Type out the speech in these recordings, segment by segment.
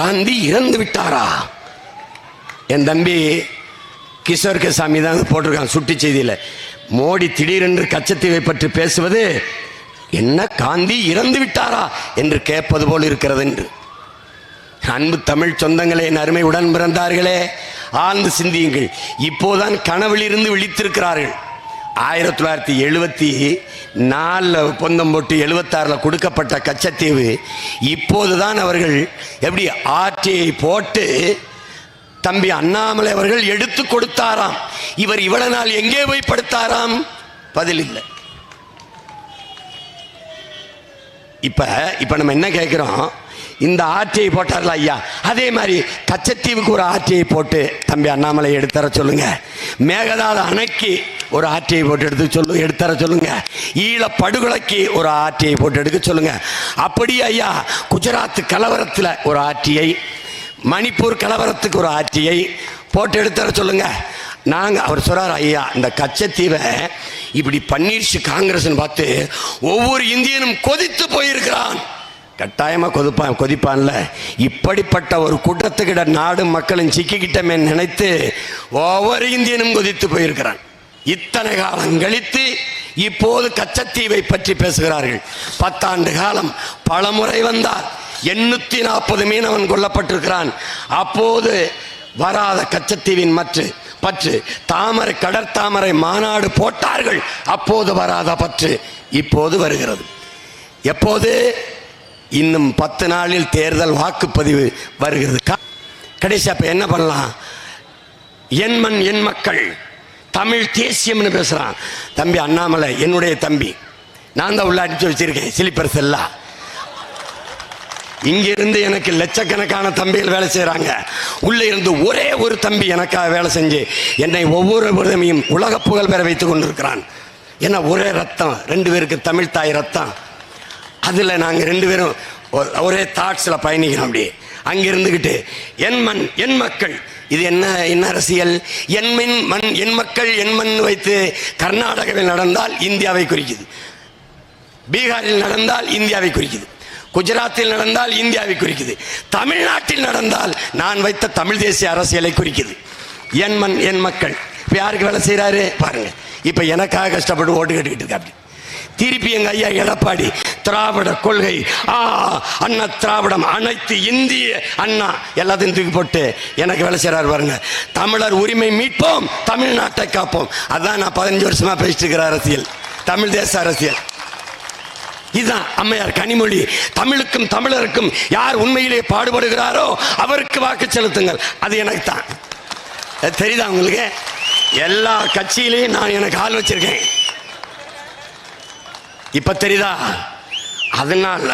காந்தி இறந்து விட்டாரா? என் தம்பி கிஷோர் சாமி தான் போட்டிருக்கான் சுட்டி செய்தியில். மோடி திடீரென்று கச்சத்தீவை பற்றி பேசுவது என்ன காந்தி இறந்து விட்டாரா என்று கேட்பது போல் இருக்கிறது என்று. அன்பு தமிழ் சொந்தங்களே என் அருமை உடன் பிறந்தார்களே ஆழ்ந்து சிந்தியுங்கள். இப்போதான் கனவிலிருந்து விழித்திருக்கிறார்கள். ஆயிரத்தி தொள்ளாயிரத்தி எழுபத்தி நாலில் பொந்தம் போட்டு எழுபத்தாறில் கொடுக்கப்பட்ட கச்சத்தீவு இப்போதுதான் அவர்கள் எப்படி ஆட்சியை போட்டு தம்பி அண்ணாமலை அவர்கள் எடுத்து கொடுத்தாராம். இவர் இவ்வளவு நாள் எங்கே போய் படுத்தாராம்? பதில் இல்லை. இப்போ இப்போ நம்ம என்ன கேட்குறோம்? இந்த ஆட்சியை போட்டார்ல ஐயா. அதே மாதிரி கச்சத்தீவுக்கு ஒரு ஆட்சியை போட்டு தம்பி அண்ணாமலை எடுத்தர சொல்லுங்க. மேகதாத அணைக்கு ஒரு ஆர்டிஐ போட்டு எடுத்து சொல்லு எடுத்தர சொல்லுங்க. ஈழ படுகொலைக்கு ஒரு ஆர்டிஐ போட்டு எடுக்க சொல்லுங்க. அப்படி ஐயா குஜராத் கலவரத்தில் ஒரு ஆட்சியை மணிப்பூர் கலவரத்துக்கு ஒரு ஆட்சியை போட்டு எடுத்தர சொல்லுங்க. நாங்கள் அவர் சொல்கிறார் ஐயா இந்த கச்சத்தீவை இப்படி பன்னீர்ஷு காங்கிரஸ்னு பார்த்து ஒவ்வொரு இந்தியனும் கொதித்து போயிருக்கிறான். கட்டாயமாக கொதிப்பான் கொதிப்பான்ல. இப்படிப்பட்ட ஒரு கூட்டத்துக்கிட்ட நாடும் மக்களும் சிக்கிக்கிட்டமே நினைத்து ஒவ்வொரு இந்தியனும் கொதித்து போயிருக்கிறான். இத்தனை காலம் கழித்து இப்போது கச்சத்தீவை பற்றி பேசுகிறார்கள். பத்தாண்டு காலம் பலமுறை வந்தார். எண்ணூத்தி நாற்பது மீனவன் கொல்லப்பட்டிருக்கிறான். அப்போது வராத கச்சத்தீவின் மற்ற பற்று தாமரை கடற்தாமரை மாநாடு போட்டார்கள். அப்போது வராத பற்று இப்போது வருகிறது. எப்போது? இன்னும் பத்து நாளில் தேர்தல் வாக்குப்பதிவு வருகிறது. கடைசி அப்ப என்ன பண்ணலாம்? என் மண் என் மக்கள் தமிழ் தேசியம்னு பேசுகிறான் தம்பி அண்ணாமலை என்னுடைய தம்பி. நான் தான் உள்ள அடிச்சு வச்சிருக்கேன் சிலிப்பர் செல்லா இங்கிருந்து எனக்கு லட்சக்கணக்கான தம்பிகள் வேலை செய்கிறாங்க உள்ளே இருந்து ஒரே ஒரு தம்பி எனக்காக வேலை செஞ்சு என்னை ஒவ்வொரு விதமையும் உலக புகழ் பெற வைத்து கொண்டிருக்கிறான். ஏன்னா ஒரே ரத்தம் ரெண்டு பேருக்கு தமிழ் தாய் ரத்தம். அதில் நாங்கள் ரெண்டு பேரும் ஒரே தாட்ஸில் பயணிக்கிறோம் அப்படி அங்கே இருந்துக்கிட்டு என் மண் என் மக்கள். இது என்ன என்ன அரசியல்? என் மின் மண் என் மக்கள் என் மண் வைத்து கர்நாடகாவில் நடந்தால் இந்தியாவை குறிக்குது. பீகாரில் நடந்தால் இந்தியாவை குறிக்குது. குஜராத்தில் நடந்தால் இந்தியாவை குறிக்குது. தமிழ்நாட்டில் நடந்தால் நான் வைத்த தமிழ் தேசிய அரசியலை குறிக்குது. என் மண் என் மக்கள். இப்போ யாருக்கு வேலை செய்கிறாரு பாருங்கள் இப்போ எனக்காக கஷ்டப்பட்டு ஓட்டு கேட்டுக்கிட்டு இருக்கா அப்படி திருப்பி எங்க ஐயா எடப்பாடி திராவிட கொள்கை. ஆ அண்ணா திராவிடம் அனைத்து இந்திய அண்ணா எல்லாத்தையும் தூக்கி போட்டு எனக்கு வேலை செய்கிறார் பாருங்க. தமிழர் உரிமை மீட்போம் தமிழ்நாட்டை காப்போம். அதான் நான் பதினஞ்சு வருஷமா பேசிட்டு இருக்கிற அரசியல். தமிழ் தேச அரசியல். இதுதான் அம்மையார் கனிமொழி. தமிழுக்கும் தமிழருக்கும் யார் உண்மையிலே பாடுபடுகிறாரோ அவருக்கு வாக்கு செலுத்துங்கள். அது எனக்கு தான். அது தெரியுதா உங்களுக்கு? எல்லா கட்சியிலையும் நான் எனக்கு ஆள் வச்சிருக்கேன். இப்ப தெரியுதா? அதனால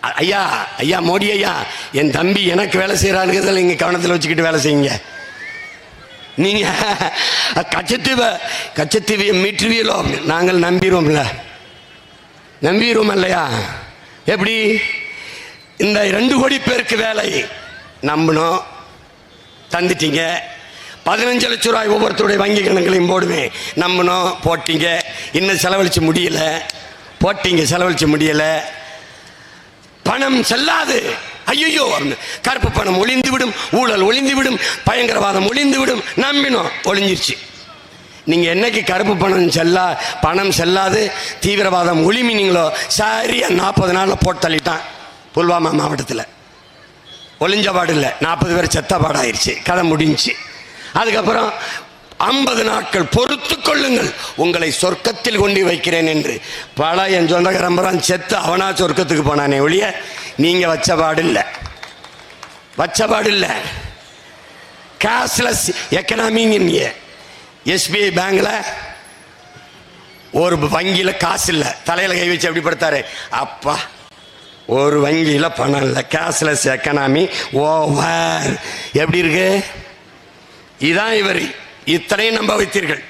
ஐயா ஐயா மோடி ஐயா என் தம்பி எனக்கு வேலை செய்யறாருங்கிறதுல நீங்க கவனத்தில் வச்சுக்கிட்டு வேலை செய்யுங்க. நீங்க கச்சத்தீவை கச்சத்தீவியை மீட்டுருவீங்களோ நாங்கள் நம்பிடுவோம்ல நம்பிடுவோம் இல்லையா? எப்படி? இந்த ரெண்டு கோடி பேருக்கு வேலை நம்பணும். தந்துட்டீங்க. பதினஞ்சு லட்ச ரூபாய் ஒவ்வொருத்தருடைய வங்கி கணக்குலையும் போடுவேன். நம்பணும் போட்டீங்க. இன்னும் செலவழிச்சு முடியல. போட்டிங்க செலவழிச்சு முடியல. பணம் செல்லாது. ஐயோ கருப்பு பணம் ஒளிந்து விடும் ஊழல் ஒளிந்து விடும் பயங்கரவாதம் ஒளிந்து விடும். நம்பினோம் ஒளிஞ்சிருச்சு. நீங்கள் என்னைக்கு கருப்பு பணம் செல்லா பணம் செல்லாது தீவிரவாதம் ஒளிமினீங்களோ சரியாக நாற்பது நாளில் போட்டு தள்ளிட்டான் புல்வாமா மாவட்டத்தில். ஒளிஞ்ச பாடு இல்லை நாற்பது பேர் செத்த பாடாயிருச்சு கதை முடிஞ்சு அதுக்கப்புறம் ஐம்பது நாட்கள் பொறுத்து கொள்ளுங்கள். உங்களை சொர்க்கத்தில் கொண்டு வைக்கிறேன் என்று. பல என் சொந்தக்காரம்பரம் செத்து அவனா சொர்க்கத்துக்கு போனானே ஒழிய நீங்க வச்ச பாடு இல்லை வச்ச பாடில்லை. இல்லை கேஷ்லெஸ் எக்கனாமிங்க எஸ்பிஐ பேங்க்ல ஒரு வங்கியில் காசு இல்லை. தலையில் கை வச்சு எப்படி படுத்தாரு? அப்பா ஒரு வங்கியில் பணம் இல்லை. கேஷ்லெஸ் எக்கனாமி ஓவர் எப்படி இருக்கு? இதான் இவர். இத்தனை நம்ப வைத்தீர்கள்.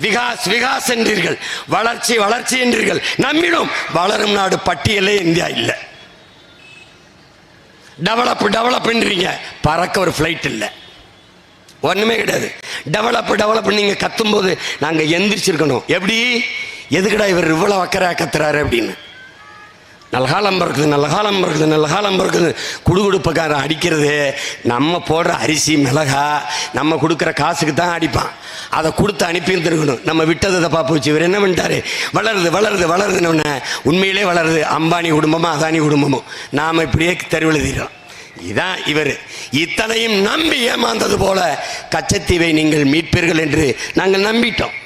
விகாஸ் விகாஸ் என்றீர்கள். வளர்ச்சி வளர்ச்சி என்றீர்கள். நம்மிடம் வளரும் நாடு பட்டியலே இந்தியா இல்லை. டெவலப் டெவலப்ன்றீங்க பறக்க ஒரு ஃப்ளைட் இல்லை. ஒண்ணுமே கிடையாது. டெவலப் டெவலப் நீங்க கத்தும்போது நாங்க எந்திரிச்சிருக்கணும். எப்படி? எதுக்குடா இவர் இவ்வளவு அக்கறை கத்துறாரு அப்படின்னு. நல்ல காலம் பிறக்குது நல்ல காலம் பிறக்குது நல்ல காலம் பிறக்குது. குடுகுடுப்புக்காரன் அடிக்கிறது நம்ம போடுற அரிசி மிளகா நம்ம கொடுக்குற காசுக்கு தான் அடிப்பான். அதை கொடுத்து அனுப்பியிருந்துருக்கணும் நம்ம விட்டதை தப்பா போச்சு. இவர் என்ன பண்ணிட்டாரு? வளருது வளருது வளருதுன்னு உண்மையிலே வளருது. அம்பானி குடும்பமும் அதானி குடும்பமும் நாம் இப்படியே தெருவெழுதிடுறோம் இதான் இவர். இத்தனையும் நம்பி ஏமாந்தது போல கச்சத்தீவை நீங்கள் மீட்பீர்கள் என்று நாங்கள் நம்பிட்டோம்.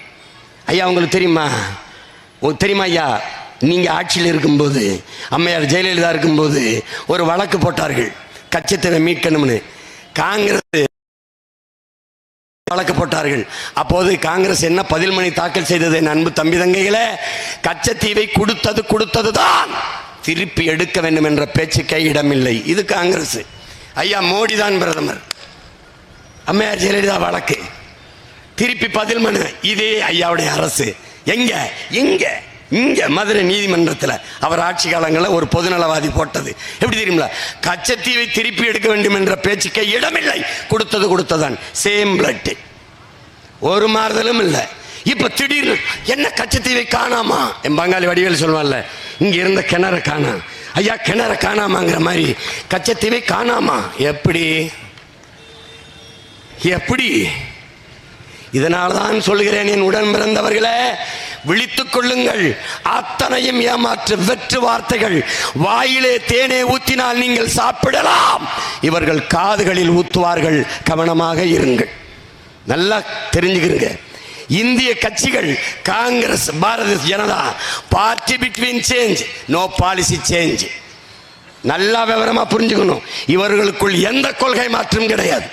ஐயா உங்களுக்கு தெரியுமா? தெரியுமா ஐயா? நீங்கள் ஆட்சியில் இருக்கும்போது அம்மையார் ஜெயலலிதா இருக்கும்போது ஒரு வழக்கு போட்டார்கள். கச்சத்தீவை மீட்கணும்னு. காங்கிரஸ் வழக்கு போட்டார்கள். அப்போது காங்கிரஸ் என்ன பதில் மணி தாக்கல் செய்தது என் அன்பு தம்பி தங்கைகளே? கச்சத்தீவை கொடுத்தது கொடுத்தது தான் திருப்பி எடுக்க வேண்டும் என்ற பேச்சுக்கே இடமில்லை இது காங்கிரஸ். ஐயா மோடி தான் பிரதமர். அம்மையார் ஜெயலலிதா வழக்கு. திருப்பி பதில் மனு. இதே ஐயாவுடைய அரசு. எங்க? இங்கே. இங்க மதுரை நீதிமன்றத்தில் அவர் ஆட்சி காலங்களில் ஒரு பொதுநலவாதி போட்டது. எப்படி தெரியுங்களா கச்சத்தீவை திருப்பி எடுக்க வேண்டும் என்ற பேச்சுக்கே இடமில்லை. கொடுத்தது கொடுத்ததான். சேம் பிளட் ஒரு மாறுதலும் இல்லை. இப்போ திடீர்னு என்ன கச்சத்தீவை காணாமா? என் பங்காளி வடிவேல் சொல்லுவான்ல இங்க இருந்த கிணற காணா. ஐயா கிணற காணாமாங்கிற மாதிரி. கச்சத்தீவை காணாமா? எப்படி? எப்படி? இதனால்தான் சொல்கிறேன் என் உடன் பிறந்தவர்களே விழித்துக் கொள்ளுங்கள். அத்தனையும் ஏமாற்று வெற்று வார்த்தைகள். வாயிலே தேனே ஊத்தினால் நீங்கள் சாப்பிடலாம். இவர்கள் காதுகளில் ஊத்துவார்கள். கவனமாக இருங்கள். நல்லா தெரிஞ்சுக்கிறீங்க இந்திய கட்சிகள் Congress Bharata Janata party between change no policy change நல்லா விவரமாக புரிஞ்சுக்கணும். இவர்களுக்குள் எந்த கொள்கை மாற்றம் கிடையாது.